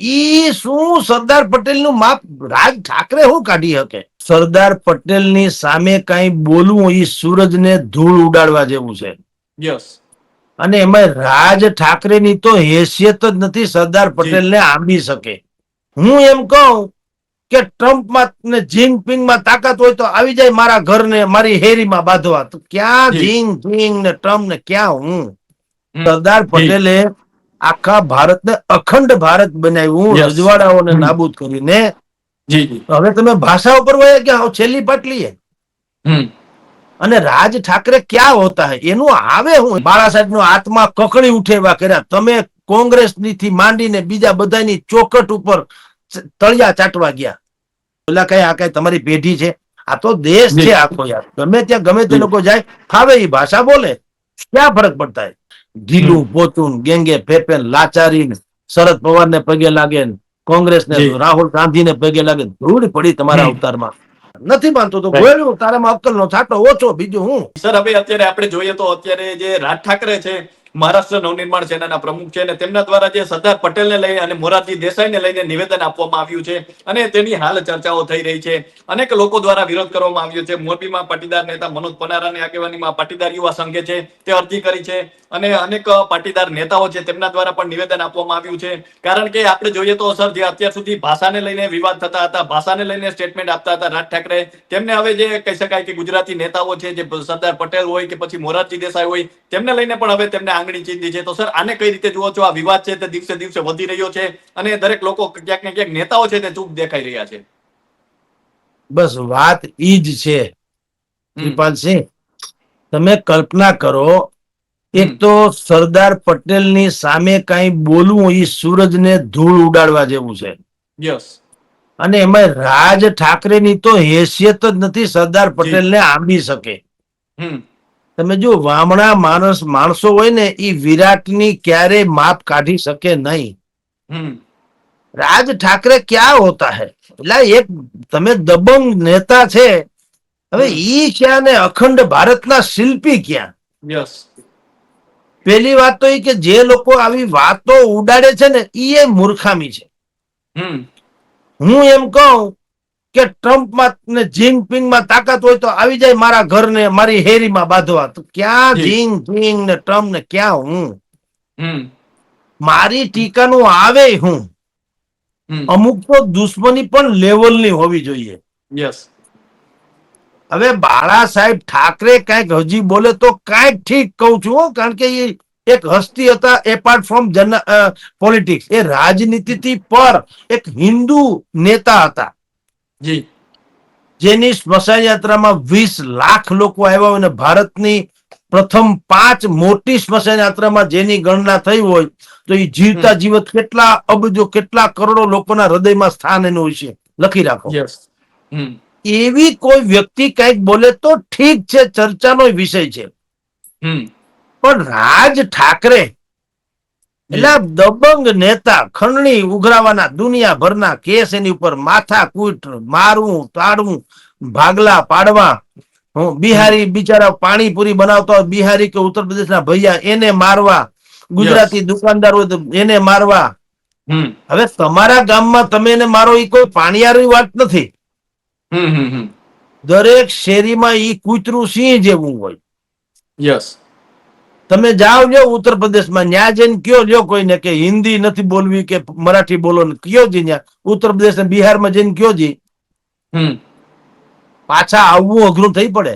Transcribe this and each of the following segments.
ઈ શું સરદાર પટેલનું માપ? રાજ ઠાકરે શું કાઢી શકે? સરદાર પટેલની સામે કઈ બોલવું એ સૂરજ ને ધૂળ ઉડાડવા જેવું છે. યસ અને એમાં રાજ ઠાકરે ની તો હેસિયત જ નથી સરદાર પટેલ ને આંબી શકે. હું એમ કહું કે ટ્રમ્પમાં ને જિંગપિંગમાં તાકાત હોય તો આવી જાય મારા ઘર ને મારી હેરીમાં બાંધવા. તો ક્યાં. જિંગ પિંગ ને ટ્રમ્પ ને ક્યાં હું. સરદાર પટેલે આખા ભારતને અખંડ ભારત બનાવ્યું રજવાડાઓને નાબૂદ કરીને. હવે તમે ભાષા ઉપર વયા ગયા છેલ્લી પાટલી. અને રાજ ઠાકરે ક્યાં હોતા હે? એનું આવે હું. બાળા સાહેબ નો આત્મા કકડી ઉઠે એવા કર્યા. તમે કોંગ્રેસથી માંડીને બીજા બધાની ચોકટ ઉપર તળિયા ચાટવા ગયા. ઓલા કઈ આ કઈ તમારી પેઢી છે. આ તો દેશ છે આખો યાર. ગમે ત્યાં ગમે તે લોકો જાય ફાવે એ ભાષા બોલે. ક્યાં ફરક પડતા ઢીલું પોતું ગેંગે ફેફેન લાચારી શરદ પવાર ને પગે લાગે કોંગ્રેસ ને રાહુલ ગાંધી ને પગે લાગે ધૂળ પડી તમારા. અવતારમાં નથી માનતો તો. ગોળ્યું તારામાં અક્કલ નો છાંટો ઓછો બીજું હું સર હવે અત્યારે આપણે જોઈએ તો અત્યારે જે રાજ ઠાકરે છે મહારાષ્ટ્ર નવનિર્માણ સેનાના પ્રમુખ છે અને તેમના દ્વારા જે સરદાર પટેલને લઈ અને મોરારજી દેસાઈને લઈને નિવેદન આપવામાં આવ્યું છે અને તેની હાલ ચર્ચાઓ થઈ રહી છે. અનેક લોકો દ્વારા વિરોધ કરવામાં આવ્યો છે. મોરબીમાં પાટીદાર નેતા મનોજ પનારાની આગેવાનીમાં પાટીદાર યુવા સંઘે છે તે અરજી કરી છે અને અનેક પાટીદાર નેતાઓ છે તેમના દ્વારા પણ નિવેદન આપવામાં આવ્યું છે. કારણ કે આપણે જોઈએ તો સર જે અત્યાર સુધી ભાષાને લઈને વિવાદ થતા હતા, ભાષાને લઈને સ્ટેટમેન્ટ આપતા હતા રાજ ઠાકરે, તેમને હવે જે કહી શકાય કે ગુજરાતી નેતાઓ છે જે સરદાર પટેલ હોય કે પછી મોરારજી દેસાઈ હોય, તેમને લઈને પણ હવે તેમને આંગળી ચીંધી છે. તો સર આને કઈ રીતે જુઓ છો? આ વિવાદ છે તે દિવસે દિવસે વધી રહ્યો છે અને દરેક લોકો ક્યાંક ને ક્યાંક નેતાઓ છે તે ચૂપ દેખાઈ રહ્યા છે. બસ વાત ઈ જ છે કૃપાલસિંહ તમે કલ્પના કરો એક તો સરદાર પટેલની સામે કઈ બોલવું ઈ સૂરજને ધૂળ ઉડાડવા જેવું છે. યસ. અને એમાં રાજ ઠાકરેની તો હેસિયત જ નથી સરદાર પટેલને આંબી શકે. તમે જો વામણા માણસ માણસો હોય ને ઈ વિરાટની ક્યારેય માપ કાઢી શકે નહીં. રાજ ઠાકરે ક્યાં હોતા હે? એટલે એક તમે દબંગ નેતા છે હવે. ઈ ક્યાં ને અખંડ ભારતના શિલ્પી ક્યાં? યસ. પેલી વાત તો એ કે જે લોકો આવી વાતો ઉડાડે છે ને એ મૂર્ખામી છે. હું એમ કહું કે ટ્રમ્પમાં ને જિંગપિંગમાં તાકાત હોય તો આવી જાય મારા ઘરને મારી હેરીમાં બાંધવા. તો ક્યાં જી. જિંગ ને ટ્રમ્પ ને ક્યાં હું? મારી ટીકાનું આવે હું. અમુક તો દુશ્મની પણ લેવલની હોવી જોઈએ. યસ. હવે બાળા સાહેબ ઠાકરે કંઈક હજી બોલે તો કંઈક ઠીક કહું છું હો, કારણ કે એ એક હસ્તી હતા એપાર્ટ ફ્રોમ જન પોલિટિક્સ એ રાજનીતિથી પર એક હિન્દુ નેતા હતા. જી જેની સ્મશાન યાત્રામાં વીસ લાખ લોકો આવ્યા હોય અને ભારતની પ્રથમ પાંચ મોટી સ્મશાન યાત્રામાં જેની ગણના થઈ હોય તો એ જીવતા જીવત કેટલા અબજો કેટલા કરોડો લોકોના હૃદયમાં સ્થાન એનું છે. લખી રાખો. એવી કોઈ વ્યક્તિ કંઈક બોલે તો ઠીક છે ચર્ચાનો વિષય છે. પણ રાજ ઠાકરે એટલે દબંગ નેતા ખંડણી ઉઘરાવાના દુનિયાભરના કેસ એની ઉપર માથા કૂટ મારવું તાડવું ભાગલા પાડવા. બિહારી બિચારા પાણીપુરી બનાવતો હોય બિહારી કે ઉત્તર પ્રદેશના ભૈયા એને મારવા. ગુજરાતી દુકાનદાર હોય એને મારવા. હવે તમારા ગામમાં તમે એને મારો એ કોઈ પાણીયારી વાત નથી. દરેક શેરીમાં ઈ કૂતરું સિંહ જેવું હોય. યસ તમે જાઓ લ્યો ઉત્તર પ્રદેશમાં ન્યા જઈને કયો લ્યો કોઈને કે હિન્દી નથી બોલવી કે મરાઠી બોલો ને કયો જી ન્યા? ઉત્તર પ્રદેશ બિહારમાં જઈને કયો જી? પાછા આવવું અઘરું થઈ પડે.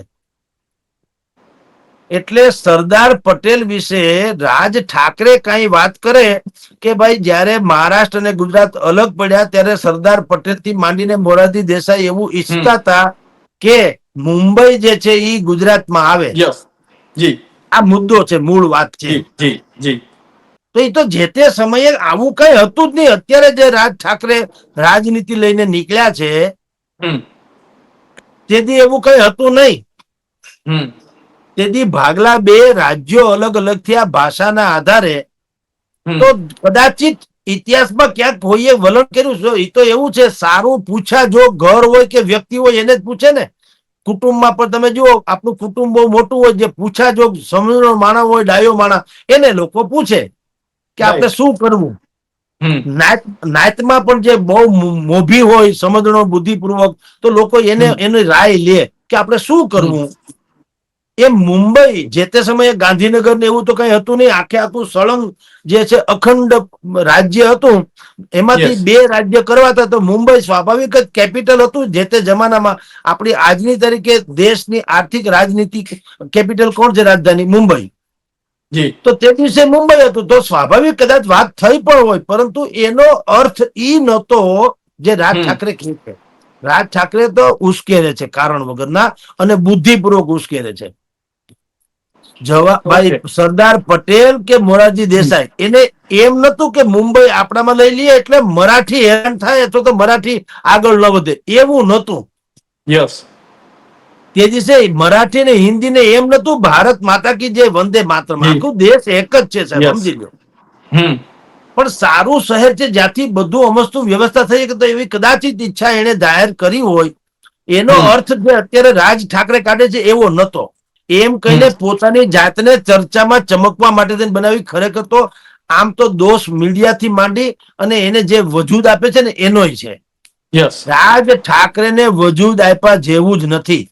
એટલે સરદાર પટેલ વિશે રાજ ઠાકરે કઈ વાત કરે કે ભાઈ જ્યારે મહારાષ્ટ્ર અને ગુજરાત અલગ પડ્યા ત્યારે સરદાર પટેલથી માંડીને મોરારજી દેસાઈ એવું ઈચ્છતા હતા કે મુંબઈ જે છે એ ગુજરાતમાં આવે. જી. આ મુદ્દો છે મૂળ વાત છે. જી જી જી. તો એ તો જે તે સમયે આવું કઈ હતું જ નહીં. અત્યારે જે રાજ ઠાકરે રાજનીતિ લઈને નીકળ્યા છે તેથી એવું કઈ હતું નહીં. તેથી ભાગલા બે રાજ્યો અલગ અલગ થયા ભાષાના આધારે. તો કદાચિત ઇતિહાસમાં ક્યાંક કોઈએ વલણ કર્યું છે. એ તો એવું છે સારું પૂછા જો ઘર હોય કે વ્યક્તિ હોય એને જ પૂછે ને. કુટુંબમાં પણ તમે જુઓ આપણું કુટુંબ બહુ મોટું હોય જે પૂછા જો સમજણો માણસ હોય ડાયો માણા એને લોકો પૂછે કે આપણે શું કરવું? નાયતમાં પણ જે બહુ મોભી હોય સમજણો બુદ્ધિપૂર્વક તો લોકો એને. એની રાય લે કે આપણે શું કરવું? એ મુંબઈ જે તે સમયે ગાંધીનગર ને એવું તો કઈ હતું નહીં આખે આખું સળંગ જે છે અખંડ રાજ્ય હતું એમાંથી બે રાજ્ય કરવાતા તો મુંબઈ સ્વાભાવિક જ કેપિટલ હતું જે તે જમાનામાં આપણી આજની તરીકે દેશની આર્થિક રાજનીતિ કેપિટલ કોણ છે રાજધાની? મુંબઈ. તો તે દિવસે મુંબઈ હતું તો સ્વાભાવિક કદાચ વાત થઈ પણ હોય પરંતુ એનો અર્થ ઈ નહોતો જે રાજ ઠાકરે કહે છે. રાજ ઠાકરે તો ઉશ્કેરે છે કારણ વગરના અને બુદ્ધિપૂર્વક ઉશ્કેરે છે. જવાભાઈ સરદાર પટેલ કે મોરારજી દેસાઈ? એને એમ નતું કે મુંબઈ આપણામાં લઈ લઈએ એટલે મરાઠી હેરાન થાય અથવા તો મરાઠી આગળ ન વધે. એવું નતું. યસ તે દિવસે મરાઠી ને હિન્દી ને એમ નતું ભારત માતા કી જે વંદે માત્ર. આખું દેશ એક જ છે સાહેબ સમજી લો હમ. પણ સારું શહેર છે જ્યાંથી બધું અમસ્તું વ્યવસ્થા થઈ કે તો એવી કદાચિત ઈચ્છા એને જાહેર કરી હોય. એનો અર્થ જે અત્યારે રાજ ઠાકરે કાઢે છે એવો નતો. એમ કહીને પોતાની જાતને ચર્ચામાં ચમકવા માટે તેને બનાવી. ખરેખર તો આમ તો દોષ મીડિયાથી માંડી અને એને જે વજૂદ આપે છે ને એનોય છે. રાજ ઠાકરેને વજૂદ આપ્યા જેવું જ નથી.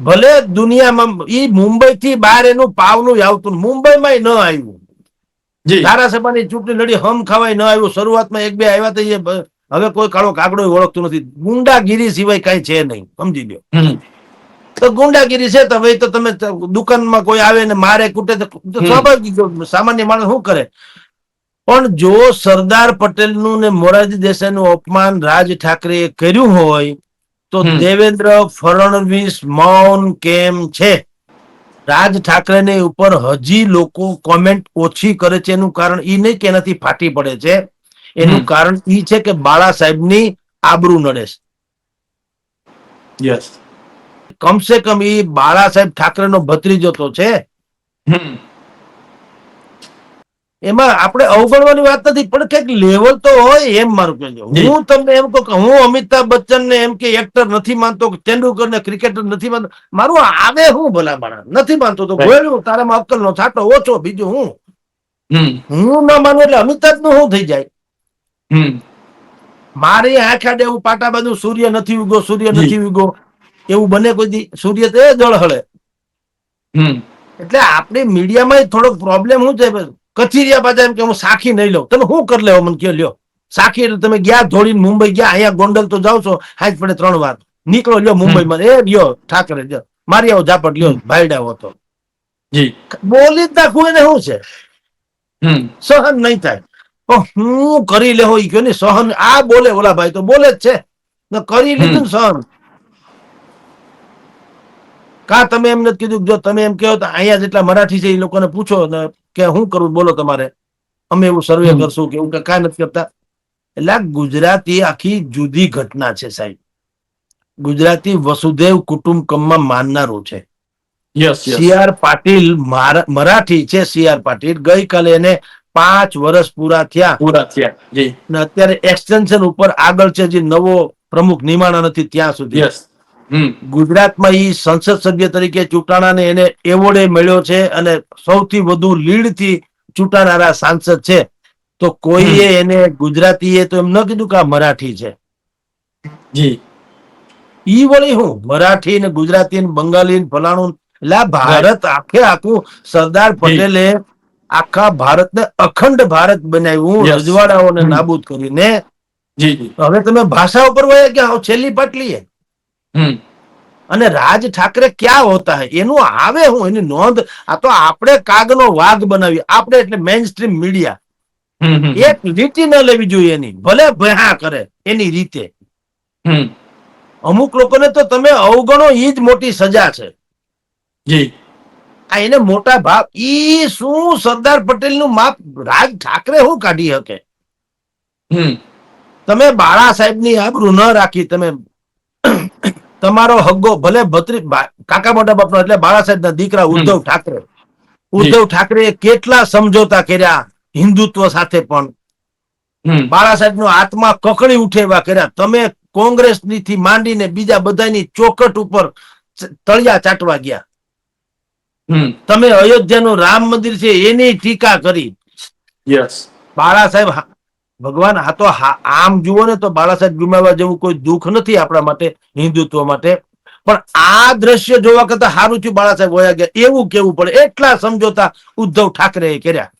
ભલે દુનિયામાં ઈ મુંબઈ થી બહાર એનું પાવનું આવતું મુંબઈમાં ન આવ્યું. જી. ધારાસભાની ચૂંટણી લડી હમ ખાવાય ન આવ્યું. શરૂઆતમાં એક બે આવ્યા તો એ હવે કોઈ કાળો કાગડો ઓળખતું નથી. ગુંડાગીરી સિવાય કઈ છે નહીં. સમજી હમ. તો ગુંડાગીરી છે તો ભાઈ તો તમે દુકાનમાં કોઈ આવે ને મારે કૂટે તો સ્વાભાવિક સામાન્ય માણસ શું કરે? પણ જો સરદાર પટેલનું ને મોરારજી દેસાઈનું અપમાન રાજ ઠાકરે કર્યું હોય તો દેવેન્દ્ર ફડણવીસ મૌન કેમ છે? રાજ ઠાકરેની ઉપર હજી લોકો કોમેન્ટ ઓછી કરે છે એનું કારણ ઈ નહીં કે એનાથી ફાટી પડે છે. એનું કારણ ઈ છે કે બાળા સાહેબની આબરૂ નડે છે. યસ કમસે કમ એ બાળા સાહેબ ઠાકરે નો ભત્રીજો તો છે. એમાં આપણે અવગણવાની વાત નથી પણ કંઈક લેવલ તો હોય એમ મારું કહેજો હું તમને એમ કહું કે હું અમિતાભ બચ્ચન ને એમ કે એક્ટર નથી માનતો તેંડુલકર ને ક્રિકેટર નથી માનતો. મારું આવે હું ભલા માણસ નથી માનતો તો. ગોળ્યું તારામાં અક્કલ નો છાટો ઓછો બીજું હું? હું ના માનું એટલે અમિતાભનું શું થઈ જાય? મારી આંખ આડે એવું પાટા બાજુ સૂર્ય નથી ઉગો સૂર્ય નથી ઉગો. એવું બને કોઈ સૂર્ય તો એ જળહળે હમ. એટલે આપણે મીડિયામાં થોડોક પ્રોબ્લેમ શું છે? કચીરિયા પાછા એમ કે હું સાખી નહીં લઉં. તમે શું કરી લેવો? મને કે લ્યો. સાખી એટલે તમે ગયા ધોળીને મુંબઈ ગયા અહીંયા ગોંડલ તો જાવ છો. હાજ પડે ત્રણ વાર. નીકળો લ્યો મુંબઈમાં. એ લ્યો ઠાકરે લ્યો. મારી આવો ઝાપટ લ્યો. ભાઈડા હતો જી. બોલી જ નાખવું એને શું છે? સહન નહીં થાય. હું કરી લેવો ઈ કયો ને સહન આ બોલે ઓલા ભાઈ તો બોલે જ છે. કરી લીધું ને સહન. કા તમે એમ નથી કીધું જો તમે એમ કહો તો અહીંયા જેટલા મરાઠી છે એ લોકોને પૂછો કે શું કરવું બોલો તમારે. અમે એવું સર્વે કરશું કે એવું કે નથી કરતા? એટલે ગુજરાતી આખી જુદી ઘટના છે સાહેબ. ગુજરાતી વસુદેવ કુટુંબકમમાં માનનારું છે. Yes yes C R Patil Marathi છે સી આર પાટીલ. ગઈકાલે એને પાંચ વર્ષ પૂરા થયા. પૂરા થયા જી. અત્યારે એક્સટેન્શન ઉપર આગળ છે જે નવો પ્રમુખ નિમાણા નથી ત્યાં સુધી. ગુજરાતમાં ઈ સંસદ સભ્ય તરીકે ચૂંટાણા ને એને એવોર્ડ મળ્યો છે અને સૌથી વધુ લીડથી ચૂંટાનારા સાંસદ છે. તો કોઈએ એને ગુજરાતીએ તો એમ ન કીધું કે આ મરાઠી છે. જી. ઈ વળી હું મરાઠી ને ગુજરાતી ને બંગાળી ને ફલાણું એટલે ભારત આખે આખું સરદાર પટેલે આખા ભારતને અખંડ ભારત બનાવ્યું. રજવાડાઓને નાબૂદ કરીને. હવે તમે ભાષા ઉપર વયા ગયા છેલ્લી પાટલી હે. હમ અને રાજ ઠાકરે ક્યાં હોતા હે? એનું આવે હું એની નોંધ. આ તો આપણે કાગનો વાઘ બનાવી. આપણે એટલે મેઇન સ્ટ્રીમ મીડિયા એક લીટી ન લેવી જોઈએ એની. ભલે ભયા કરે એની રીતે. અમુક લોકોને તો તમે અવગણો ઈ જ મોટી સજા છે. જી. આ એને મોટા ભાવ ઈ શું સરદાર પટેલનું માપ? રાજ ઠાકરે શું કાઢી શકે? તમે બાળા સાહેબની આબરૂ ન રાખી તમે તમારો હગ્ગો ભલે ભત્રી કાકા મોટા બાપનો એટલે બાળા સાહેબ ના દીકરા ઉદ્ધવ ઠાકરે. ઉદ્ધવ ઠાકરે કેટલા સમજોતા કર્યા હિન્દુત્વ સાથે પણ. હમ. બાળા સાહેબ નો આત્મા કકડી ઉઠે એવા કર્યા. તમે કોંગ્રેસથી માંડીને બીજા બધાની ચોકટ ઉપર તળિયા ચાટવા ગયા. તમે અયોધ્યાનું રામ મંદિર છે એની ટીકા કરી. યસ બાળા સાહેબ ભગવાન આ તો આમ જુઓ ને તો બાળા સાહેબ ગુમાવવા જેવું કોઈ દુઃખ નથી આપણા માટે હિન્દુત્વ માટે. પણ આ દ્રશ્ય જોવા કરતા સારું થયું બાળા સાહેબ વયા ગયા. એવું કેવું પડે? એટલા સમજોતા ઉદ્ધવ ઠાકરે કર્યા.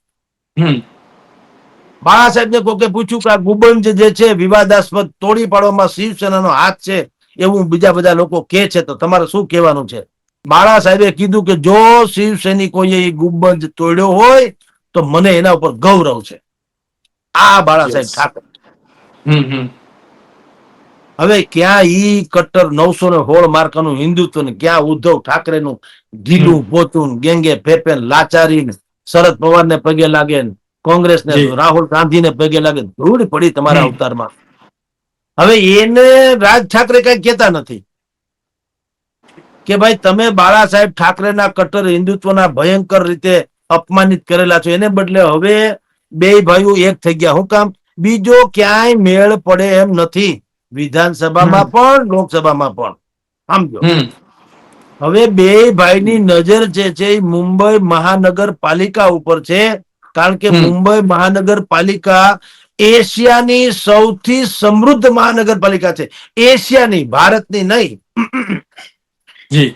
બાળા સાહેબને કોકે પૂછ્યું કે આ ગુબંજ જે છે વિવાદાસ્પદ તોડી પાડવામાં શિવસેનાનો હાથ છે એવું બીજા બધા લોકો કે છે તો તમારે શું કહેવાનું છે? બાળા સાહેબે કીધું કે જો શિવસૈનિકોએ એ ગુબંજ તોડ્યો હોય તો મને એના ઉપર ગૌરવ છે. આ બાળા સાહેબ. ઠાકરે. હમ હમ. હવે ક્યાં ઈ કટ્ટર નવસો ને હોળ માર્કાનું હિન્દુત્વ ને ક્યાં ઉદ્ધવ ઠાકરેનું ઢીલું પોતું ગેંગે ફેફે લાચારી શરદ પવાર ને પગે લાગે કોંગ્રેસ ને રાહુલ ગાંધી ને પગે લાગે ધૂળ પડી તમારા. અવતારમાં. હવે એને રાજ ઠાકરે કઈ કેતા નથી. કે ભાઈ તમે બાળા સાહેબ ઠાકરેના કટ્ટર હિન્દુત્વના ભયંકર રીતે અપમાનિત કરેલા છો. એને બદલે હવે બે ભાઈઓ એક થઈ ગયા. હું કામ બીજો ક્યાંય મેળ પડે એમ નથી. વિધાનસભામાં પણ લોકસભામાં પણ. સમજો? હવે બે ભાઈની નજર જે છે એ મુંબઈ મહાનગરપાલિકા ઉપર છે. કારણ કે મુંબઈ મહાનગરપાલિકા એશિયાની સૌથી સમૃદ્ધ મહાનગરપાલિકા છે. એશિયાની ભારતની નહીં. જી.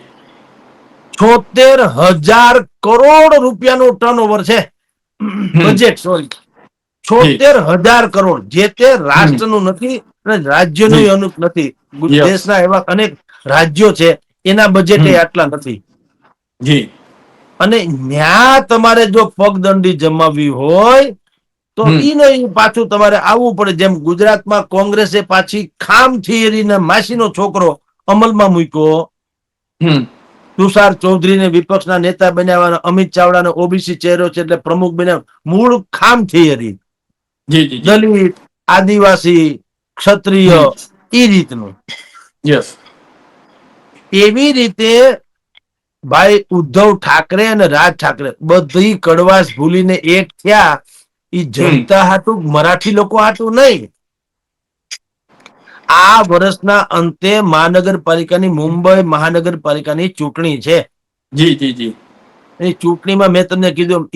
છોતેર હજાર કરોડ રૂપિયાનું ટર્નઓવર છે. બજેટ સોરી છોતેર હજાર કરોડ જે તે રાષ્ટ્રનું નથી અને રાજ્યનું જી. અનુક નથી. દેશના એવા અનેક રાજ્યો છે એના બજેટ. આટલા નથી. જી. અને ન્યા તમારે જો પગદંડી જમાવવી હોય તો. ઈ પાછું તમારે આવવું પડે. જેમ ગુજરાતમાં કોંગ્રેસે પાછી ખામ થિયરીને માસીનો છોકરો અમલમાં મૂક્યો. તુષાર ચૌધરીને વિપક્ષના નેતા બનાવવાનો અમિત ચાવડાનો ઓબીસી ચહેરો છે એટલે પ્રમુખ બનાવ મૂળ ખામ થિયરી દલિત આદિવાસી ક્ષત્રિય એ રીતનું. યસ. એવી રીતે ભાઈ ઉદ્ધવ ઠાકરે અને રાજ ઠાકરે બધી કડવાશ ભૂલીને એક થયા એ જનતા હાટું મરાઠી લોકો હાટું નહીં. આ વર્ષના અંતે મહાનગરપાલિકાની મુંબઈ મહાનગરપાલિકાની ચૂંટણી છે. જી જી જી. એ ચૂંટણીમાં મેં તમને કીધું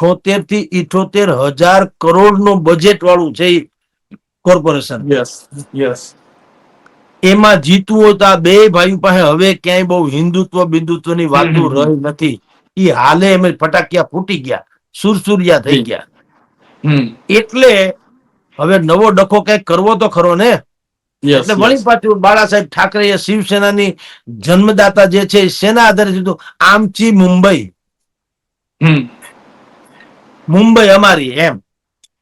છોતેરથી ઇઠોતેર હજાર કરોડનું બજેટ વાળું છે કોર્પોરેશન યસ યસ એમાં જીતવું હોય તો આ બે ભાઈઓ પાસે હવે ક્યાંય બહુ હિન્દુત્વ બિંદુત્વની વાતો રહી નથી. એ હાલે એમ ફટાકિયા ફૂટી ગયા સુરસુરિયા થઈ. ગયા. હમ. એટલે હવે નવો ડખો કંઈક કરવો તો ખરો ને? એટલે વળી પાછું બાળા સાહેબ ઠાકરે શિવસેનાની જન્મદાતા જે છે સેના આધારે દીધું આમચી મુંબઈ. મુંબઈ અમારી એમ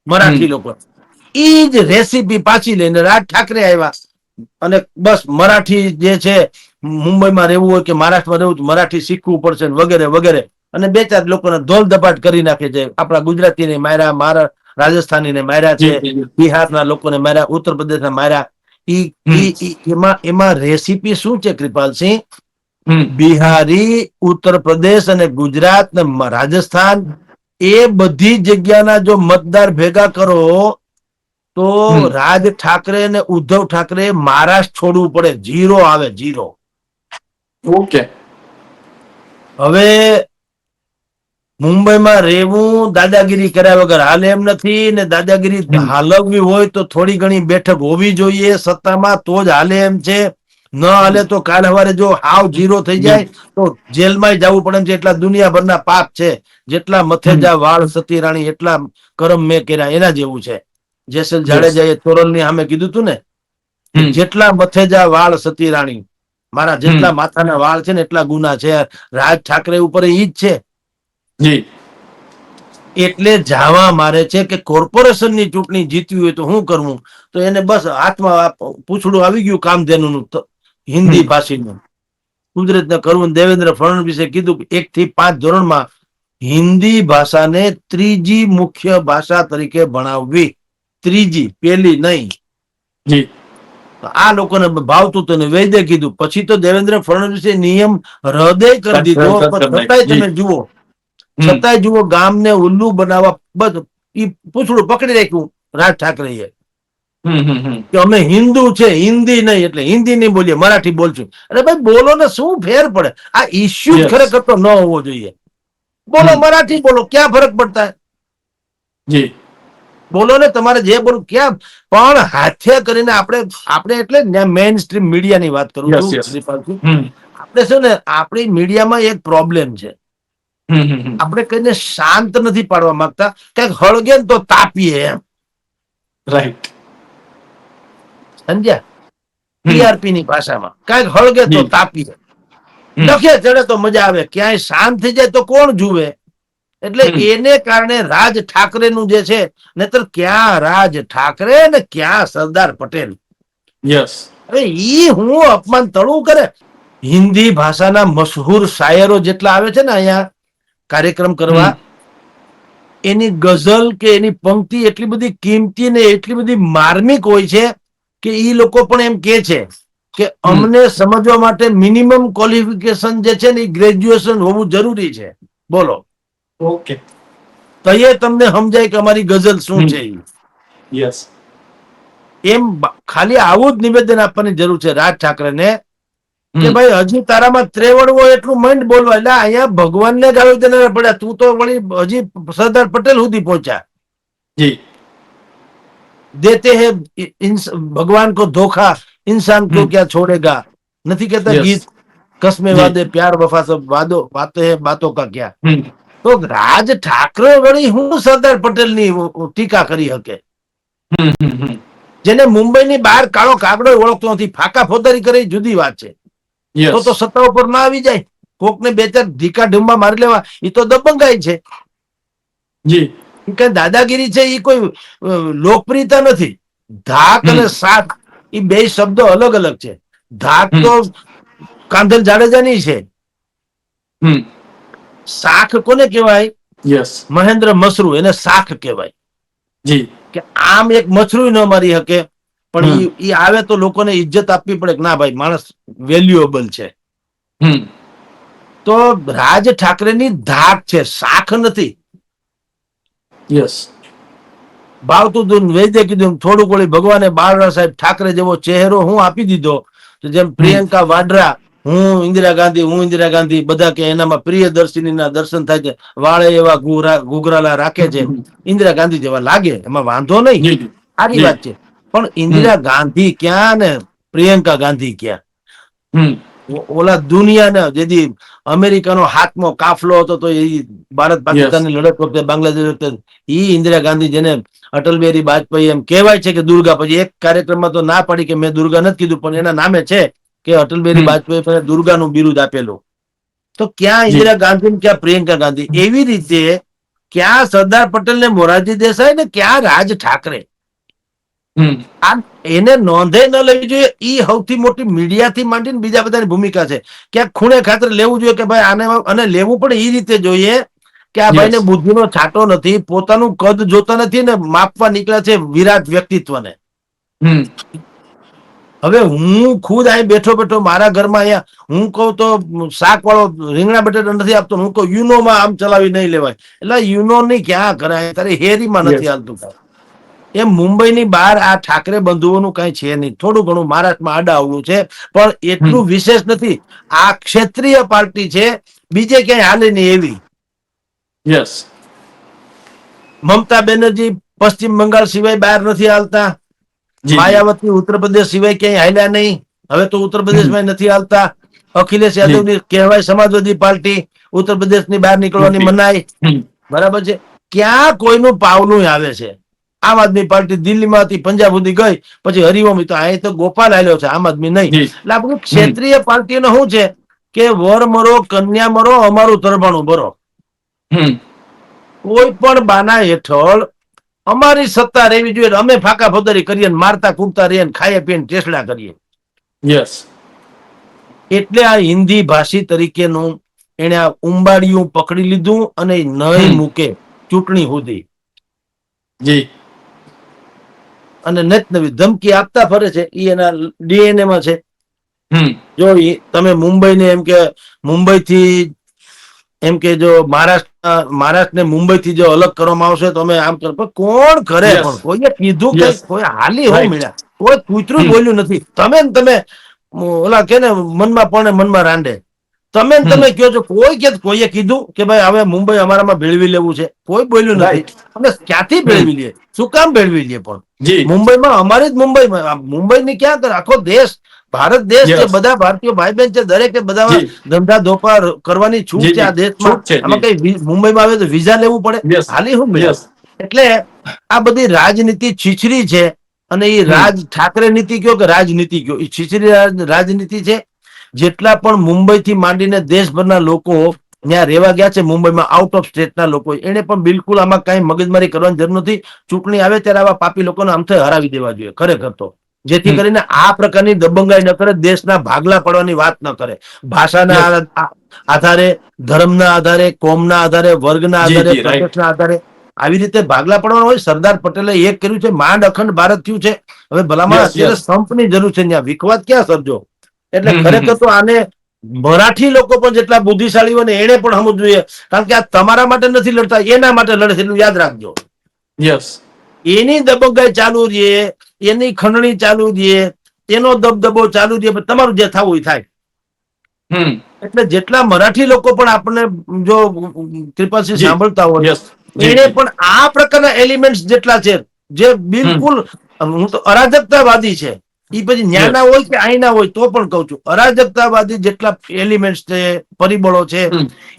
મરાઠી લોકો. ઈ જ રેસીપી પાછી લઈને રાજ ઠાકરે આવ્યા અને બસ મરાઠી જે છે મુંબઈમાં રહેવું હોય કે મહારાષ્ટ્રમાં રહેવું તો મરાઠી શીખવું પડશે વગેરે વગેરે. અને બે ચાર લોકોને ધોલ ધપાટ કરી નાખે છે. આપણા ગુજરાતીને માર્યા મારા રાજસ્થાનીને માર્યા જી છે. બિહારના લોકોને માર્યા ઉત્તર પ્રદેશના માર્યા. એમાં એમાં રેસીપી શું છે કૃપાલસિંહ? બિહારી ઉત્તર પ્રદેશ અને ગુજરાત ને રાજસ્થાન એ બધી જગ્યાના જો મતદાર ભેગા કરો તો રાજ ઠાકરે અને ઉદ્ધવ ઠાકરે મહારાષ્ટ્ર છોડવું પડે. જીરો આવે જીરો ઓકે. હવે મુંબઈમાં રહેવું દાદાગીરી કર્યા વગર હાલ એમ નથી ને દાદાગીરી હાલવવી હોય તો થોડી ઘણી બેઠક હોવી જોઈએ સત્તામાં તો જ હાલે એમ છે. ન હાલે તો કાલ સવારે જો હાવ જીરો થઈ જાય તો જેલમાં જવું પડે છે. એટલા દુનિયાભરના પાપ છે. જેટલા મથેજા વાળ સતી રાણી એટલા કરમ મેં કર્યા એના જેવું છે. જેસલ જાડેજા એ જાડેજાએ તોરલની સામે કીધું તું ને જેટલા મથેજા વાળ સતી રાણી મારા જેટલા માથાના વાળ છે ને એટલા ગુના છે. રાજ ઠાકરે ઉપર ઈ જ છે. જી. એટલે જાવા મારે છે કે કોર્પોરેશનની ચૂંટણી જીતવી હોય તો શું કરવું? તો એને બસ હાથમાં પૂછડું આવી ગયું કામધેનુનું હિન્દી. ભાષીનું. કુદરતને કરવું દેવેન્દ્ર ફડણવીસે કીધું કે એક થી પાંચ ધોરણમાં હિન્દી ભાષાને ત્રીજી મુખ્ય ભાષા તરીકે ભણાવવી. ત્રીજી પેલી નહીં. આ લોકોને ભાવતું તો ને વૈદ્ય કીધું. પછી તો દેવેન્દ્ર ફડણવીસે નિયમ હૃદય કરી દીધો પણ. છતાંય તમે જુઓ. છતાંય જુઓ ગામને ઉલ્લુ બનાવવા બધું ઈ પૂછડું પકડી રાખ્યું રાજ ઠાકરેએ. કે અમે હિન્દુ છે હિન્દી નહીં એટલે હિન્દી નહીં બોલીએ મરાઠી બોલશું. અરે ભાઈ બોલો ને શું ફેર પડે? આ ઇસ્યુ ખરેખર તો ન હોવો જોઈએ. બોલો મરાઠી બોલો ક્યાં ફરક પડતા? જી. બોલો ને તમારે જે બોલું ક્યાં? પણ હાથે કરીને આપણે આપણે એટલે મેઇન સ્ટ્રીમ મીડિયાની વાત કરું છું આપણે શું ને આપણી મીડિયામાં એક પ્રોબ્લેમ છે. આપણે કઈને શાંત નથી પાડવા માંગતા. ક્યાંક હળગે તો તાપીએ એમ. રાઈટ સમજ્યા. ટીઆરપી ની ભાષામાં. ક્યાંક હળગે તો. તાપીએ. ડખે ચડે તો મજા આવે. ક્યાંય શાંત થઈ જાય તો કોણ જુએ? એટલે એને કારણે રાજ ઠાકરે નું જે છે નહીતર ક્યાં રાજ ઠાકરે ને ક્યાં સરદાર પટેલ? યસ અરે ઈ હું અપમાન તળું કરે. હિન્દી ભાષાના મશહૂર શાયરો જેટલા આવે છે ને અહીંયા કાર્યક્રમ કરવા એની ગઝલ કે એની પંક્તિ એટલી બધી કિંમતી ને એટલી બધી માર્મિક હોય છે કે એ લોકો પણ એમ કે છે કે અમને સમજવા માટે મિનિમમ ક્વોલિફિકેશન જે છે ને એ ગ્રેજ્યુએશન હોવું જરૂરી છે. બોલો. ઓકે. તો એ તમને સમજાય કે અમારી ગઝલ શું છે યસ. એમ ખાલી આવું જ નિવેદન આપવાની જરૂર છે. રાજ ઠાકરેને કે ભાઈ હજી તારામાં ત્રેવડવો એટલું મંડ બોલવા. એટલે અહીંયા ભગવાનને જ આવી પડ્યા. તું તો વળી હજી સરદાર પટેલ સુધી પહોંચ્યા. જી. દેતે હે ભગવાન કો ધોખા. ઇન્સાન કો ક્યાં છોડેગા? નથી કેતા ગીત? કસમે વાદે પ્યાર વફા સબ વાદો વાતો હે બાતો કા ક્યાં? તો રાજ ઠાકરે વળી હું સરદાર પટેલની ટીકા કરી હકે? જેને મુંબઈની બહાર કાળો કાગડો ઓળખતો નથી. ફાકા ફોદરી કરે જુદી વાત છે. તો તો સત્તા ઉપર ના આવી જાય. કોકને બે ચાર ઢીકા ઢુમ્બા મારી લેવા એ તો દબંગાઈ છે. જી. કે દાદાગીરી છે એ કોઈ લોકપ્રિયતા નથી. ધાક અને શાક એ બે શબ્દો અલગ અલગ છે. ધાક તો કાંધલ જાડેજાની છે. શાખ કોને કહેવાય? યસ મહેન્દ્ર મસરૂ એને શાખ કહેવાય. જી. કે આમ એક મસરૂ ન મારી શકે. પણ ઈ આવે તો લોકોને ઇજ્જત આપવી પડે કે ના ભાઈ માણસ વેલ્યુએબલ છે. તો રાજ ઠાકરેની ધાક છે શાખ નથી. યસ ભાવતું તું વૈદ્ય કીધું થોડું કોળી ભગવાને બાળરા સાહેબ ઠાકરે જેવો ચહેરો હું આપી દીધો તો જેમ પ્રિયંકા વાડરા હું ઇન્દિરા ગાંધી હું ઇન્દિરા ગાંધી બધા કે એનામાં પ્રિયદર્શિનીના દર્શન થાય છે વાળે એવા ગુગરાલા રાખે છે. ઇન્દિરા ગાંધી જેવા લાગે એમાં વાંધો નહીં. સારી વાત છે. પણ ઇન્દિરા ગાંધી ક્યાં ને? પ્રિયંકા ગાંધી ક્યાં? ઓલા દુનિયાના જેથી અમેરિકાનો હાથમાં કાફલો હતો તો એ ભારત પાકિસ્તાનની લડત વખતે બાંગ્લાદેશ વખતે ઈ ઇન્દિરા ગાંધી જેને અટલ બિહારી વાજપેયી એમ કહેવાય છે કે દુર્ગા પછી એક કાર્યક્રમમાં તો ના પાડી કે મેં દુર્ગા નથી કીધું પણ એના નામે છે કે અટલ બિહારી. વાજપેયી દુર્ગાનું બિરુદ આપેલું. તો ક્યાં ઇન્દિરા ગાંધી ક્યાં પ્રિયંકા ગાંધી? એવી રીતે ક્યાં સરદાર પટેલ ને મોરારજી દેસાઈ ને ક્યાં રાજ ઠાકરે? આ એને નોંધે ન લેવી જોઈએ ઈ સૌથી મોટી મીડિયાથી માંડીને બીજા બધાની ભૂમિકા છે. ક્યાંક ખૂણે ખાતર લેવું જોઈએ કે ભાઈ આને અને લેવું પણ એ રીતે જોઈએ કે આ ભાઈને બુદ્ધિનો છાંટો નથી પોતાનું કદ જોતા નથી ને માપવા નીકળ્યા છે વિરાટ વ્યક્તિત્વને. હવે હું ખુદ અહીં બેઠો બેઠો મારા ઘરમાં અહીંયા હું કહું તો શાક વાળો રીંગણા બટેટા નથી આપતો હું કહું યુનો માં આમ ચલાવી નહીં લેવાય. એટલે યુનો ની ક્યાં કરાય? તારે હેરીમાં નથી. હાલતું. એમ મુંબઈની બહાર આ ઠાકરે બંધુઓનું કઈ છે નહીં. થોડું ઘણું મહારાષ્ટ્રમાં આડા આવડું છે પણ એટલું વિશેષ નથી. આ ક્ષેત્રીય પાર્ટી છે બીજે ક્યાંય હાલે નહીં એવી. યસ મમતા બેનર્જી પશ્ચિમ બંગાળ સિવાય બહાર નથી હાલતા. માયાવતી ઉત્તર પ્રદેશ સિવાય ક્યાંય હાલ્યા નહીં. હવે તો ઉત્તર પ્રદેશમાં નથી હાલતા. અખિલેશ યાદવની કહેવાય સમાજવાદી પાર્ટી ઉત્તર પ્રદેશની બહાર નીકળવાની મનાય મનાઈ. બરાબર છે? ક્યાં કોઈનું પાવલું આવે છે? આમ આદમી પાર્ટી દિલ્હીમાંથી પંજાબ સુધી ગઈ પછી હરિઓમ તો અહીં તો ગોપાલ આવ્યો છે આમ આદમી નહીં. એટલે આપણું ક્ષેત્રીય પાર્ટીનો શું છે? કે વર મરો કન્યા મરો અમારું તરબાણું ભરો. કોઈ પણ બાના હેઠળ અમારી સત્તા રહેવી જોઈએ અમે ફાકા ફોદરી કરીએ મારતા કૂદતા રહીએ ને ખાઈએ પીએ ટેસડા કરીએ. યસ. એટલે આ હિન્દી ભાષી તરીકેનું એને આ ઉંબાડિયું પકડી લીધું અને નહીં મૂકે ચૂંટણી સુધી. જી. અને નત નવી ધમકી આપતા ફરે છે એ એના ડીએનએ માં છે. જો તમે મુંબઈ ને એમ કે મુંબઈ થી એમ કે જો મહારાષ્ટ્ર મહારાષ્ટ્રને મુંબઈથી જો અલગ કરવામાં આવશે તો અમે આમ કરો કોણ કરે. પણ કોઈએ કીધું કે કોઈ હાલી હોય મળ્યા. કોઈ કૂતરું. બોલ્યું નથી. તમે ને તમે ઓલા કે ને મનમાં પણ મનમાં રાંડે. તમે તમે કહો છો કોઈ કે કોઈએ કીધું કે ભાઈ હવે મુંબઈ અમારામાં ભેળવી લેવું છે? કોઈ બોલ્યું નથી. અમે ક્યાંથી ભેળવી લઈએ? શું કામ ભેળવી લઈએ પણ? મુંબઈમાં અમારી જ મુંબઈમાં મુંબઈની ક્યાં કરે આખો દેશ ભારત દેશ છે બધા ભારતીય ભાઈ બહેન છે દરેકે બધા ધંધા ધોપા કરવાની છૂટ છે આ. દેશમાં. આમાં કઈ મુંબઈમાં આવે તો વિઝા લેવું પડે. હાલી હું? એટલે આ બધી રાજનીતિ છીછરી છે અને એ રાજ ઠાકરે નીતિ કયો કે રાજનીતિ કયો? એ છીછરી રાજનીતિ છે જેટલા પણ મુંબઈ થી માંડીને દેશભરના લોકો ત્યાં રહેવા ગયા છે મુંબઈમાં આઉટ ઓફ સ્ટેટના લોકો. એને પણ બિલકુલ આમાં કઈ મગજમારી કરવાની જરૂર નથી. ચૂંટણી આવે ત્યારે આવા પાપી લોકોને આમથી હરાવી દેવા જોઈએ ખરેખર તો. જેથી કરીને આ પ્રકારની દબંગાઈ ન કરે દેશના ભાગલા પડવાની વાત ન કરે. ભાષાના આધારે ધર્મના આધારે કોમના આધારે વર્ગના આધારે પ્રદેશના આધારે આવી રીતે ભાગલા પડવાનો હોય. સરદાર પટેલે એક કર્યું છે માંડ અખંડ ભારત થયું છે. હવે ભલામણ અત્યારે સંપની જરૂર છે ત્યાં. વિખવાદ ક્યાં સર્જો? એટલે ખરેખર તો આને મરાઠી લોકો પણ જેટલા બુદ્ધિશાળી હોય ને એને પણ સમજવું જોઈએ. કારણ કે આ તમારા માટે નથી લડતા એના માટે લડે છે એટલું યાદ રાખજો. યસ એની દબગાઈ ચાલુ રહે એની ખંડણી ચાલુ રહીએ એનો દબદબો ચાલુ રહીએ પણ તમારું જે થવું એ થાય. એટલે જેટલા મરાઠી લોકો પણ આપણને જો કૃપાસિંહ સાંભળતા હોય યસ એને પણ આ પ્રકારના એલિમેન્ટ જેટલા છે જે બિલકુલ હું તો અરાજકતાવાદી છે. એ પછી ન્યાના હોય કે અહીંના હોય તો પણ કઉ છું. અરાજકતાવાદી જેટલા એલિમેન્ટ છે પરિબળો છે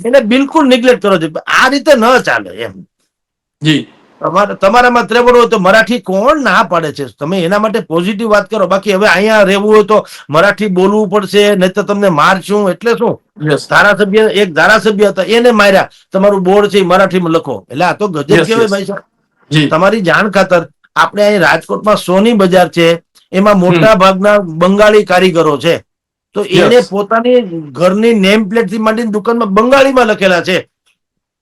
એને બિલકુલ નિગ્લેક્ટ કરો છો. આ રીતે ન ચાલે એમ. જી. તમારા તમારામાં ત્રેવડ હોય તો મરાઠી કોણ ના પાડે છે? તમે એના માટે પોઝિટિવ વાત કરો. બાકી હવે અહીંયા રહેવું હોય તો મરાઠી બોલવું પડશે નહીં તો તમને મારશું. એટલે શું? ધારાસભ્ય એક ધારાસભ્ય હતા એને માર્યા. તમારું બોર્ડ છે મરાઠીમાં લખો. એટલે આ તો ગજબ કહેવાય ભાઈ સાહેબ. તમારી જાણ ખાતર આપણે અહીં રાજકોટમાં સોની બજાર છે એમાં મોટા ભાગના બંગાળી કારીગરો છે. તો એને પોતાની ઘરની નેમ પ્લેટથી માંડીને દુકાનમાં બંગાળીમાં લખેલા છે.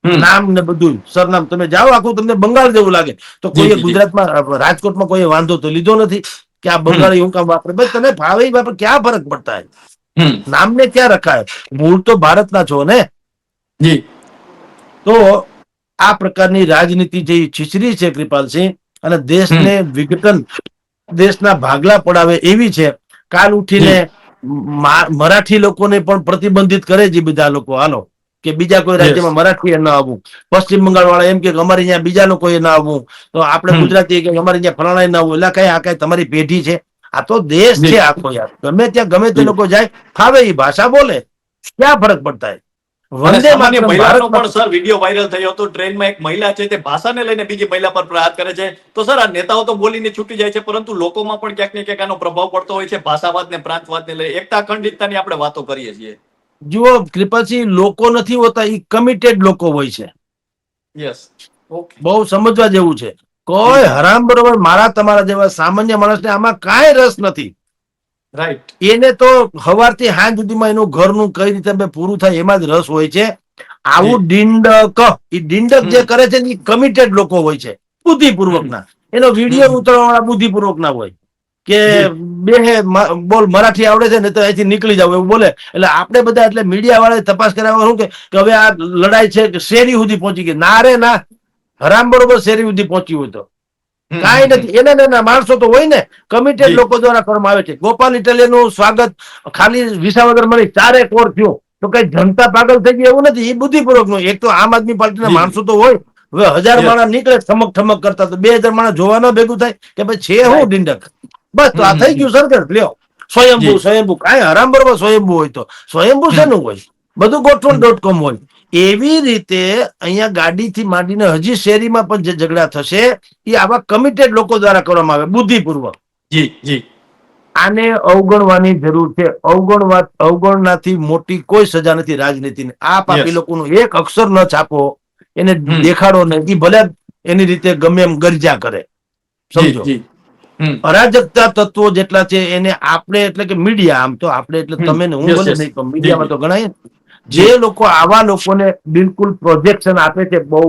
નામ ને બધું સરનામ. તમે જાઓ આખું તમને બંગાળ જેવું લાગે. તો કોઈ કોઈએ. ગુજરાતમાં રાજકોટમાં કોઈ વાંધો તો લીધો નથી કે આ બંગાળી હું કામ વાપરે. ભાઈ તને ઈ વાપરે ક્યાં ફરક પડતા હે ને નામને ક્યાં રખાય? મૂળ તો ભારતના છો ને? જી. તો આ પ્રકારની રાજનીતિ જે છીછરી છે કૃપાલસિંહ અને દેશને વિઘટન દેશના ભાગલા પડાવે એવી છે. કાલ ઉઠીને મરાઠી લોકોને પણ પ્રતિબંધિત કરે છે બધા લોકો. હાલો. કે બીજા કોઈ રાજ્યમાં મરાઠી ન આવવું. પશ્ચિમ બંગાળ વાળા એમ કે અમારે અહીંયા બીજા લોકોએ ના આવવું. તો આપણે ગુજરાતી કે અમારે અહીંયા ફલાણા ના આવવું. એટલે કઈ આ કઈ તમારી પેઢી છે. આ તો દેશ છે આખો યાર. ગમે ત્યાં ગમે તે લોકો જાય ફાવે એ ભાષા બોલે. ક્યાં ફરક પડતા વંદે મહિલાનો પણ સર વીડિયો વાયરલ થયો હતો. ટ્રેનમાં એક મહિલા છે તે ભાષાને લઈને બીજી મહિલા પર પ્રહાર કરે છે. તો સર આ નેતાઓ તો બોલીને છૂટી જાય છે પરંતુ લોકોમાં પણ ક્યાંક ને ક્યાંક આનો પ્રભાવ પડતો હોય છે. ભાષાવાદ ને પ્રાંતવાદ ને લઈ એકતા અખંડિતતાની આપણે વાતો કરીએ છીએ. જુઓ કૃપાસિંહ લોકો નથી હોતા એ કમિટેડ લોકો હોય છે. યસ ઓકે બહુ સમજવા જેવું છે. કોઈ હરામ બરોબર મારા તમારા જેવા સામાન્ય માણસને આમાં કાંઈ રસ નથી. રાઈટ એને તો સવારથી હાંજ સુધીમાં એનું ઘરનું કઈ રીતે પૂરું થાય એમાં જ રસ હોય છે. આવું ડિંડક એ ડિંડક જે કરે છે એ કમિટેડ લોકો હોય છે. બુદ્ધિપૂર્વકના. એનો વીડિયો ઉતરવાવાળા બુદ્ધિપૂર્વકના હોય. કે બે બોલ મરાઠી આવડે છે ને તો અહીંથી નીકળી જાવ એવું બોલે. એટલે આપણે બધા એટલે મીડિયા વાળા તપાસ કરાવવા શું કે કે હવે આ લડાઈ છે કે શેરી સુધી પહોંચી ગઈ. ના રે ના. હરામ બરોબર શેરી સુધી પહોંચ્યું હોય તો. કાંઈ નથી. એને એના માણસો તો હોય ને. કમિટેડ લોકો દ્વારા કરવામાં આવે છે. ગોપાલ ઇટાલિયનનું સ્વાગત ખાલી વિસાવદર મળી ચારે કોર થયું. તો કઈ જનતા પાગલ થઈ ગઈ એવું નથી. એ બુદ્ધિપૂર્વકનું એક તો આમ આદમી પાર્ટીના. માણસો તો હોય. હવે હજાર. માણસ નીકળે ઠમક ઠમક કરતા તો બે હજાર માણસ જોવાના ભેગું થાય કે ભાઈ છે હું. ડિંડક બસ તો આ થઈ ગયું સરકાર. લ્યો. સ્વયંભૂ. સ્વયંભૂ. કાંઈ હરામ બરોબર સ્વયંભૂ હોય તો. સ્વયંભૂ શેનું હોય? બધું ગોઠવણ ડોટ કોમ હોય. એવી રીતે અહીંયા ગાડીથી માંડીને હજી શેરીમાં પણ જે ઝઘડા થશે એ આવા કમિટેડ લોકો દ્વારા કરવામાં આવે બુદ્ધિપૂર્વક. જી જી. આને અવગણવાની જરૂર છે. અવગણવા અવગણનાથી મોટી કોઈ સજા નથી રાજનીતિને. આ પાપી. લોકોનું એક અક્ષર ન છાપો એને દેખાડો નહીં. એ ભલે એની રીતે ગમે એમ ગરજા કરે. સમજો? અરાજકતા તત્વો જેટલા છે એને આપણે એટલે કે મીડિયા આમ તો આપણે એટલે તમે ને હું ભલે નહીં મીડિયામાં તો ગણાય. જે લોકો આવા લોકોને બિલકુલ પ્રોજેક્શન આપે છે બહુ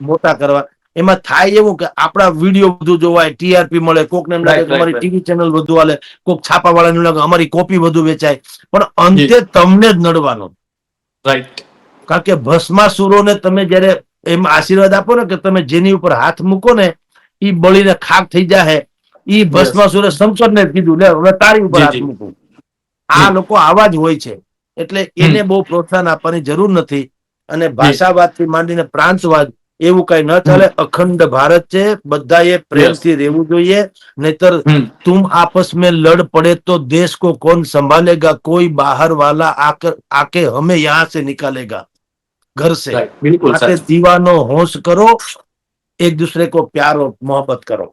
મોટા કરવા એમાં થાય એવું કે આપણા વીડિયો વધુ જોવાય ટીઆરપી મળે કોકને એમ લાગે અમારી ટીવી ચેનલ વધુ હાલે કોક છાપા વાળાને લાગે અમારી કોપી વધુ વેચાય. પણ અંતે તમને જ નડવાનો. રાઈટ કારણ કે ભસ્માસુરોને તમે જ્યારે એમ આશીર્વાદ આપો ને કે તમે જેની ઉપર હાથ મૂકો ને એ બળીને ખાક થઈ જાય ઈ ભસ્માસુરે શંકરને ને કીધું લે હવે તારી ઉપર હાથ. મૂકું. આ લોકો આવા જ હોય છે. એટલે એને બહુ પ્રોત્સાહન આપવાની જરૂર નથી અને ભાષાવાદથી માંડીને પ્રાંતવાદ એવું કઈ ન ચાલે અખંડ ભારત છે બધાએ પ્રેમથી રહેવું જોઈએ નહીતર હમ तुम आपस में लड़ पड़े तो देश को कौन संभालेगा कोई बाहर वाला आकर आके हमें यहाँ से निकालेगा घर से right. બિલકુલ માટે સાચું. દીવાનો હોશ કરો એક दूसरे को प्यार और मोहब्बत કરો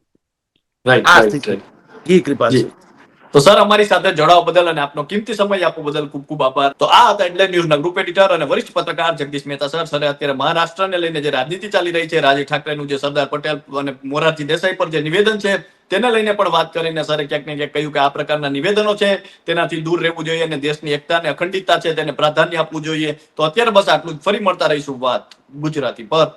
Right, આ right, સ્થિતિ. right. જી કૃપા જી. તો સર, અમારી સાથે જોડાવા બદલ અને આપનો કિંમતી સમય આપવા બદલ ખૂબ ખૂબ આભાર. તો આ હતા એટલે ન્યૂઝના ગ્રુપ એડિટર અને વરિષ્ઠ પત્રકાર જગદીશ મહેતા સર. સરે અત્યારે મહારાષ્ટ્રને લઈને જે રાજનીતિ ચાલી રહી છે રાજ ઠાકરેનું જે સરદાર પટેલ અને મોરારજી દેસાઈ પર જે નિવેદન છે, તેને લઈને પણ વાત કરીને સરે ક્યાંક ને ક્યાંક કહ્યું કે આ પ્રકારના નિવેદનો છે, તેનાથી દૂર રહેવું જોઈએ અને દેશની એકતા અને અખંડિતતા છે, તેને પ્રાધાન્ય આપવું જોઈએ. તો અત્યારે બસ આટલું ફરી મળતા રહીશું વાત ગુજરાતી પર.